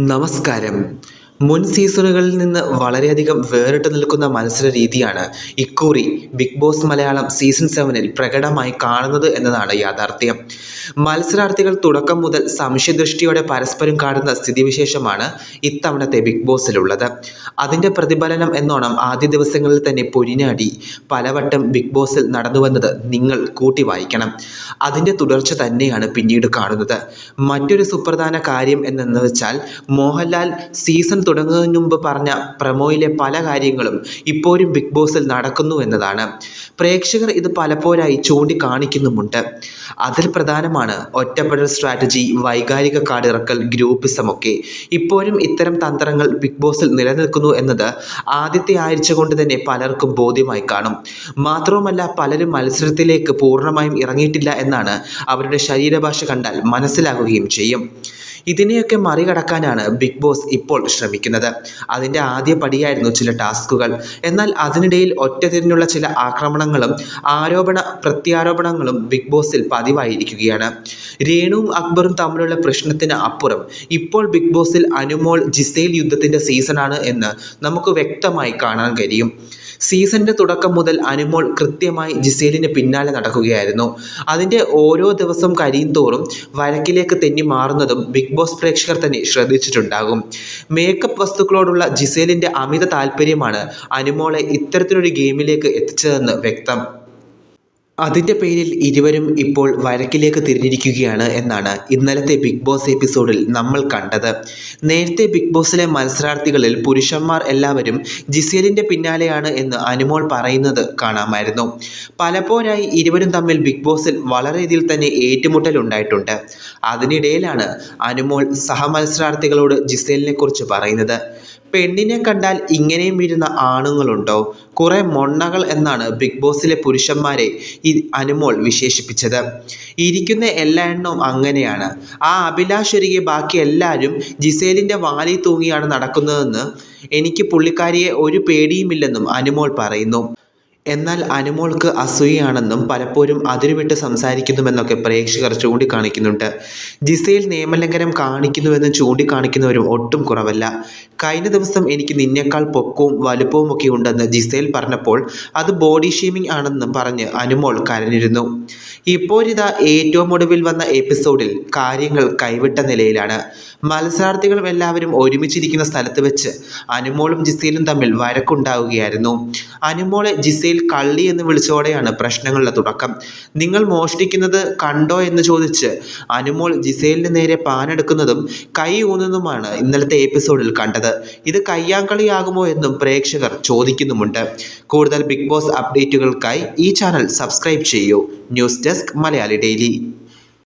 നമസ്കാരം. മുൻ സീസണുകളിൽ നിന്ന് വളരെയധികം വേറിട്ട് നിൽക്കുന്ന മത്സര രീതിയാണ് ഇക്കുറി ബിഗ് ബോസ് മലയാളം സീസൺ സെവനിൽ പ്രകടമായി കാണുന്നത് എന്നതാണ് യാഥാർത്ഥ്യം. മത്സരാർത്ഥികൾ തുടക്കം മുതൽ സംശയദൃഷ്ടിയോടെ പരസ്പരം കാണുന്ന സ്ഥിതിവിശേഷമാണ് ഇത്തവണത്തെ ബിഗ് ബോസിലുള്ളത്. അതിന്റെ പ്രതിഫലനം എന്നോണം ആദ്യ ദിവസങ്ങളിൽ തന്നെ പൊരിഞ്ഞാടി പലവട്ടം ബിഗ് ബോസിൽ നടന്നുവെന്നത് നിങ്ങൾ കൂട്ടി വായിക്കണം. അതിന്റെ തുടർച്ച തന്നെയാണ് പിന്നീട് കാണുന്നത്. മറ്റൊരു സുപ്രധാന കാര്യം എന്നെന്ന് വെച്ചാൽ മോഹൻലാൽ സീസൺ തുടങ്ങുന്നതിന് മുമ്പ് പറഞ്ഞ പ്രമോയിലെ പല കാര്യങ്ങളും ഇപ്പോഴും ബിഗ് ബോസിൽ നടക്കുന്നു എന്നതാണ്. പ്രേക്ഷകർ ഇത് പലപ്പോഴായി ചൂണ്ടിക്കാണിക്കുന്നുമുണ്ട്. അതിൽ പ്രധാനമാണ് ഒറ്റപ്പെടൽ സ്ട്രാറ്റജി വൈകാരിക കാടിറക്കൽ ഗ്രൂപ്പിസം ഒക്കെ. ഇപ്പോഴും ഇത്തരം തന്ത്രങ്ങൾ ബിഗ് ബോസിൽ നിലനിൽക്കുന്നു എന്നത് ആദ്യത്തെ ആഴ്ച കൊണ്ട് തന്നെ പലർക്കും ബോധ്യമായി കാണും. മാത്രവുമല്ല പലരും മത്സരത്തിലേക്ക് പൂർണമായും ഇറങ്ങിയിട്ടില്ല എന്നാണ് അവരുടെ ശരീരഭാഷ കണ്ടാൽ മനസ്സിലാകുകയും ചെയ്യും. ഇതിനെയൊക്കെ മറികടക്കാനാണ് ബിഗ് ബോസ് ഇപ്പോൾ ശ്രമിക്കുന്നത്. അതിന്റെ ആദ്യ പടിയായിരുന്നു ചില ടാസ്കുകൾ. എന്നാൽ അതിനിടയിൽ ഒറ്റതിരിഞ്ഞുള്ള ചില ആക്രമണങ്ങളും ആരോപണ പ്രത്യാരോപണങ്ങളും ബിഗ് ബോസിൽ പതിവായിരിക്കുകയാണ്. രേണുവും അക്ബറും തമ്മിലുള്ള പ്രശ്നത്തിന് അപ്പുറം ഇപ്പോൾ ബിഗ് ബോസിൽ അനുമോൾ ജിസേൽ യുദ്ധത്തിന്റെ സീസണാണ് എന്ന് നമുക്ക് വ്യക്തമായി കാണാൻ കഴിയും. സീസണിന്റെ തുടക്കം മുതൽ അനുമോൾ കൃത്യമായി ജിസേലിന് പിന്നാലെ നടക്കുകയായിരുന്നു. അതിന്റെ ഓരോ ദിവസം കഴിയും തോറും വഴക്കിലേക്ക് തെന്നി മാറുന്നതും ബിഗ് ബോസ് പ്രേക്ഷകർ തന്നെ ശ്രദ്ധിച്ചിട്ടുണ്ടാകും. മേക്കപ്പ് വസ്തുക്കളോടുള്ള ജിസേലിന്റെ അമിത താല്പര്യമാണ് അനുമോളെ ഇത്തരത്തിലൊരു ഗെയിമിലേക്ക് എത്തിച്ചതെന്ന് വ്യക്തം. അതിന്റെ പേരിൽ ഇരുവരും ഇപ്പോൾ വഴക്കിലേക്ക് തിരിഞ്ഞിരിക്കുകയാണ് എന്നാണ് ഇന്നലത്തെ ബിഗ് ബോസ് എപ്പിസോഡിൽ നമ്മൾ കണ്ടത്. നേരത്തെ ബിഗ് ബോസിലെ മത്സരാർത്ഥികളിൽ പുരുഷന്മാർ എല്ലാവരും ജിസേലിന്റെ പിന്നാലെയാണ് എന്ന് അനുമോൾ പറയുന്നത് കാണാമായിരുന്നു. പലപ്പോഴായി ഇരുവരും തമ്മിൽ ബിഗ് ബോസിൽ വളരെ ഇതിൽ തന്നെ ഏറ്റുമുട്ടൽ ഉണ്ടായിട്ടുണ്ട്. അതിനിടയിലാണ് അനുമോൾ സഹമത്സരാർത്ഥികളോട് ജിസേലിനെ കുറിച്ച് പറയുന്നത്. പെണ്ണിനെ കണ്ടാൽ ഇങ്ങനെയും വീഴുന്ന ആണുങ്ങളുണ്ടോ കുറെ മൊണ്ണകൾ എന്നാണ് ബിഗ് ബോസിലെ പുരുഷന്മാരെ ഈ അനുമോൾ വിശേഷിപ്പിച്ചത്. ഇരിക്കുന്ന എല്ലാ എണ്ണവും അങ്ങനെയാണ്. ആ അഭിലാഷ് ബാക്കി എല്ലാവരും ജിസേലിന്റെ വാലിൽ തൂങ്ങിയാണ് നടക്കുന്നതെന്ന് എനിക്ക് പുള്ളിക്കാരിയെ ഒരു പേടിയുമില്ലെന്നും അനുമോൾ പറയുന്നു. എന്നാൽ അനുമോൾക്ക് അസൂയയാണെന്നും പലപ്പോഴും അതിരുവിട്ട് സംസാരിക്കുന്നുവെന്നൊക്കെ പ്രേക്ഷകർ ചൂണ്ടിക്കാണിക്കുന്നുണ്ട്. ജിസയിൽ നിയമലംഘനം കാണിക്കുന്നുവെന്ന് ചൂണ്ടിക്കാണിക്കുന്നവരും ഒട്ടും കുറവല്ല. കഴിഞ്ഞ ദിവസം എനിക്ക് നിന്നേക്കാൾ പൊക്കവും വലുപ്പവും ഒക്കെ ഉണ്ടെന്ന് ജിസയിൽ പറഞ്ഞപ്പോൾ അത് ബോഡി ഷേമിംഗ് ആണെന്നും പറഞ്ഞ് അനുമോൾ കരഞ്ഞിരുന്നു. ഇപ്പോഴിതാ ഏറ്റവും ഒടുവിൽ വന്ന എപ്പിസോഡിൽ കാര്യങ്ങൾ കൈവിട്ട നിലയിലാണ്. മത്സരാർത്ഥികളും എല്ലാവരും ഒരുമിച്ചിരിക്കുന്ന സ്ഥലത്ത് വെച്ച് അനുമോളും ജിസയിലും തമ്മിൽ വഴക്കുണ്ടാവുകയായിരുന്നു. അനുമോളെ ജിസേൽ കള്ളി എന്ന് വിളിച്ചോടെയാണ് പ്രശ്നങ്ങളുടെ തുടക്കം. നിങ്ങൾ മോഷ്ടിക്കുന്നത് കണ്ടോ എന്ന് ചോദിച്ച് അനുമോൾ ജിസേലിന് നേരെ പാനെടുക്കുന്നതും കൈ ഊന്നുന്നതുമാണ് ഇന്നലത്തെ എപ്പിസോഡിൽ കണ്ടത്. ഇത് കയ്യാങ്കളിയാകുമോ എന്നും പ്രേക്ഷകർ ചോദിക്കുന്നുമുണ്ട്. കൂടുതൽ ബിഗ് ബോസ് അപ്ഡേറ്റുകൾക്കായി ഈ ചാനൽ സബ്സ്ക്രൈബ് ചെയ്യൂ. News desk Malayali daily.